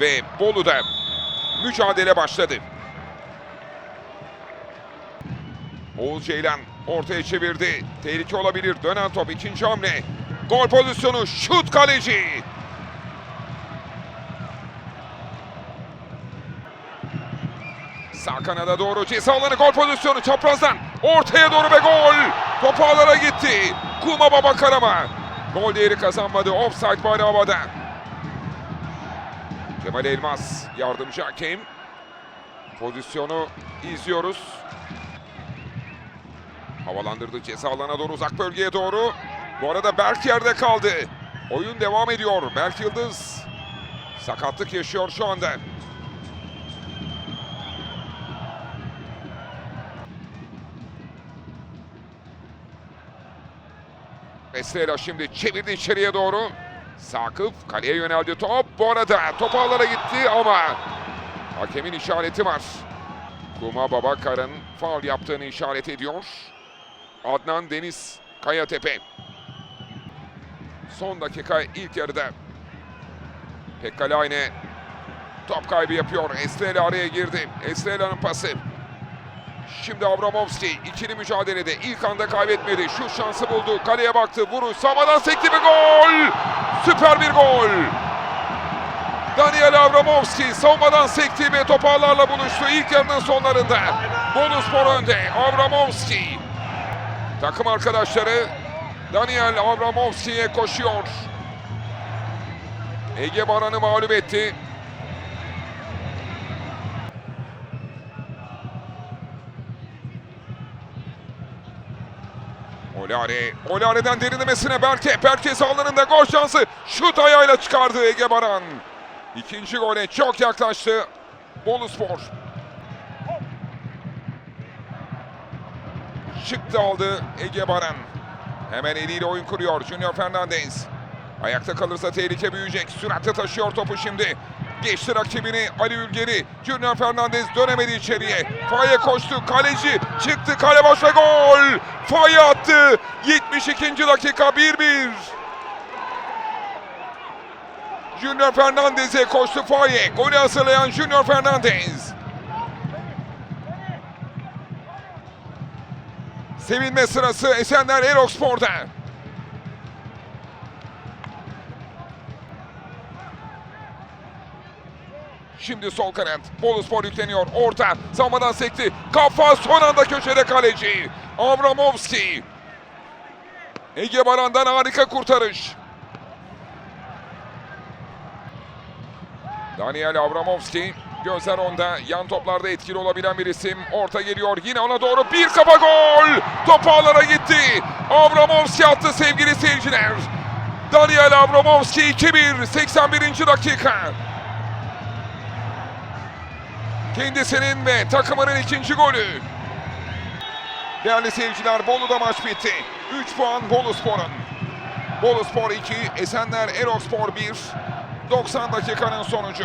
ve Bolu'da mücadele başladı. Oğuz Ceylan ortaya çevirdi. Tehlike olabilir. Dönen top ikinci hamle. Gol pozisyonu şut kaleci. Sağ kanada doğru ceza alanı gol pozisyonu çaprazdan ortaya doğru ve gol. Top ağlara gitti. Kuma Baba Karama. Gol değeri kazanmadı. Offside bayrağı havada. Kemal Elmas yardımcı hakem. Pozisyonu izliyoruz. Havalandırdı ceza alana doğru uzak bölgeye doğru. Bu arada Berk yerde kaldı. Oyun devam ediyor. Berk Yıldız sakatlık yaşıyor şu anda. Estrella şimdi çevirdi içeriye doğru. Sakıp kaleye yöneldi top. Bu arada top ağlara gitti ama hakemin işareti var. Kuma Babakar'ın faul yaptığını işaret ediyor. Adnan Deniz Kayatepe. Son dakika ilk yarıda. Pekkalaine top kaybı yapıyor. Estrella araya girdi. Estrella'nın pası. Şimdi Abramovski ikili mücadelede ilk anda kaybetmedi. Şu şansı buldu. Kaleye baktı. Vuruş samadan sekti bir gol. Süper bir gol. Daniel Abramovski savunmadan sekti ve topağlarla buluştu ilk yarının sonlarında. Boluspor önde. Abramovski. Takım arkadaşları Daniel Abramovski'ye koşuyor. Ege Baran'ı mağlup etti. Olare, Olare'den derinlemesine Berke, Berke sağlarında gol şansı. Şut ayağıyla çıkardı Ege Baran. İkinci gole çok yaklaştı Bolu Spor. Çıktı aldı Ege Baran. Hemen eliyle oyun kuruyor Junior Fernandez. Ayakta kalırsa tehlike büyüyecek. Süratle taşıyor topu şimdi. Geçti rakibini Ali Ülgeri. Junior Fernandez dönemedi içeriye. Faye koştu. Kaleci çıktı. Kale boş ve gol. Faye attı. 72. dakika 1-1. Junior Fernandez'e koştu Faye. Golü hazırlayan Junior Fernandez. Sevinme sırası Esenler Erokspor'da. Şimdi sol kanat. Boluspor yükleniyor. Orta. Savunmadan sekti. Kafa son anda köşede kaleci. Avramovski. Ege Baran'dan harika kurtarış. Daniel Avramovski. Gözler onda. Yan toplarda etkili olabilen bir isim. Orta geliyor. Yine ona doğru bir kafa gol. Top ağlara gitti. Avramovski attı sevgili seyirciler. Daniel Avramovski 2-1. 81. dakika. Kendisinin ve takımının ikinci golü. Değerli seyirciler Bolu'da maç bitti. 3 puan Bolu Spor'un. Bolu Spor 2, Esenler Erokspor 1. 90 dakikanın sonucu.